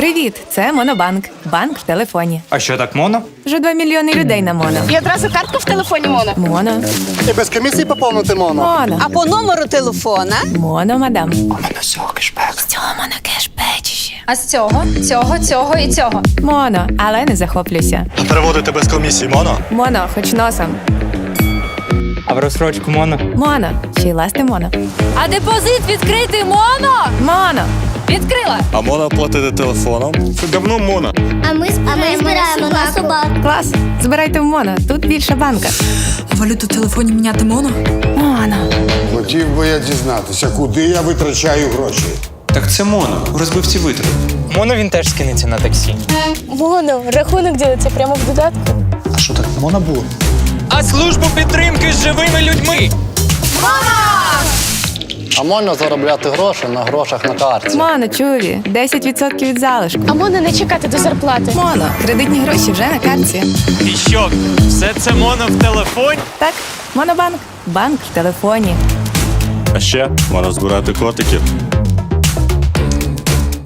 Привіт, це Монобанк. Банк в телефоні. А що так моно? Вже 2 мільйони людей на моно. І одразу картку в телефоні моно. Моно, І без комісії поповнити моно. моно, А по номеру телефона моно, мадам. Моно цього кешбек. З цього моно кешбечище. А з цього, цього, цього і цього. Моно, але не захоплюйся. Переводити без комісії моно. Моно, хоч носом. А в розсрочку моно? Моно, ще й ласти моно. А депозит відкрити моно? Відкрила. А моно платити телефоном. Це давно моно. А ми збираємо на собаку. клас. Збирайте в моно. Тут більше банка. А Валюту в телефоні міняти моно? Моно. Хотів би я дізнатися, куди я витрачаю гроші. Так це моно, у розбивці витрат. Моно він теж скинеться на таксі. Моно, рахунок ділиться прямо в додатку. А що так моно було? А службу підтримки з живими людьми. А можна заробляти гроші на грошах на карті. Моно, чуві. 10% від залишку. А моно не чекати до зарплати. Моно, кредитні гроші вже на карті. І що, все це моно в телефоні? Так, Монобанк. Банк в телефоні. А ще можна збирати котиків.